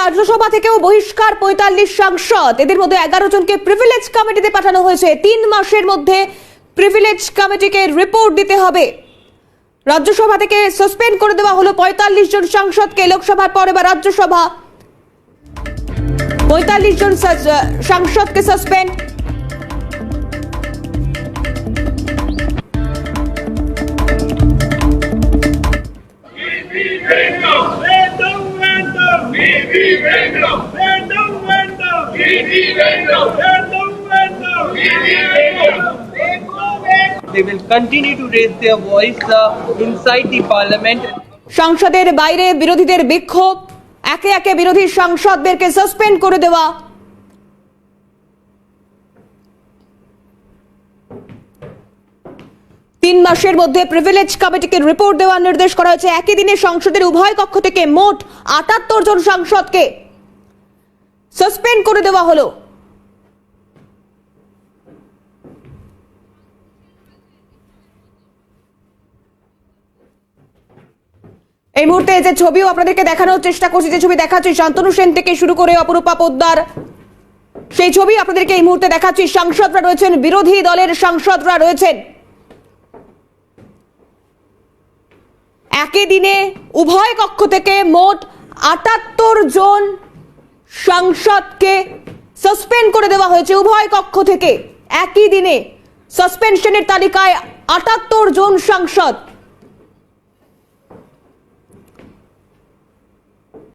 রাজ্যসভা থেকেও বহিষ্কার পঁয়তাল্লিশ সাংসদ। এদের মধ্যে এগারো জনকে প্রিভিলেজ কমিটিতে পাঠানো হয়েছে। তিন মাসের মধ্যে প্রিভিলেজ কমিটিকে রিপোর্ট দিতে হবে। রাজ্যসভা থেকে সাসপেন্ড করে দেওয়া হলো পঁয়তাল্লিশ জন সাংসদকে। লোকসভার পরে বা রাজ্যসভা। পঁয়তাল্লিশ জন সাংসদকে সাসপেন্ড வேண்டும் வேண்டும் வேண்டும் நீதி வேண்டும் வேண்டும் வேண்டும் நீதி সংসদের বাইরে বিরোধীদের বিক্ষোভ। একে একে বিরোধী সাংসদদেরকে সাসপেন্ড করে দেওয়া। তিন মাসের মধ্যে প্রিভিলেজ কমিটিকে রিপোর্ট দেওয়ার নির্দেশ করা হয়েছে। একই দিনে সংসদের উভয় কক্ষ থেকে মোট আটাত্তর জন সাংসদকে সাসপেন্ড করে দেওয়া হলো। এই মুহূর্তে যে ছবিও আপনাদেরকে দেখানোর চেষ্টা করছি, যে ছবি দেখাচ্ছি, শান্তনু সেন থেকে শুরু করে অপরূপা পোদ্দার। সেই ছবি আপনাদেরকে এই মুহূর্তে দেখাচ্ছি। সাংসদরা রয়েছেন, বিরোধী দলের সাংসদরা রয়েছেন। একই দিনে উভয় কক্ষ থেকে মোট আটাত্তর জন সাংসদকে সাসপেন্ড করে দেওয়া হয়েছে। উভয় কক্ষ থেকে একই দিনে সাসপেনশনের তালিকায় আটাত্তর জন সাংসদ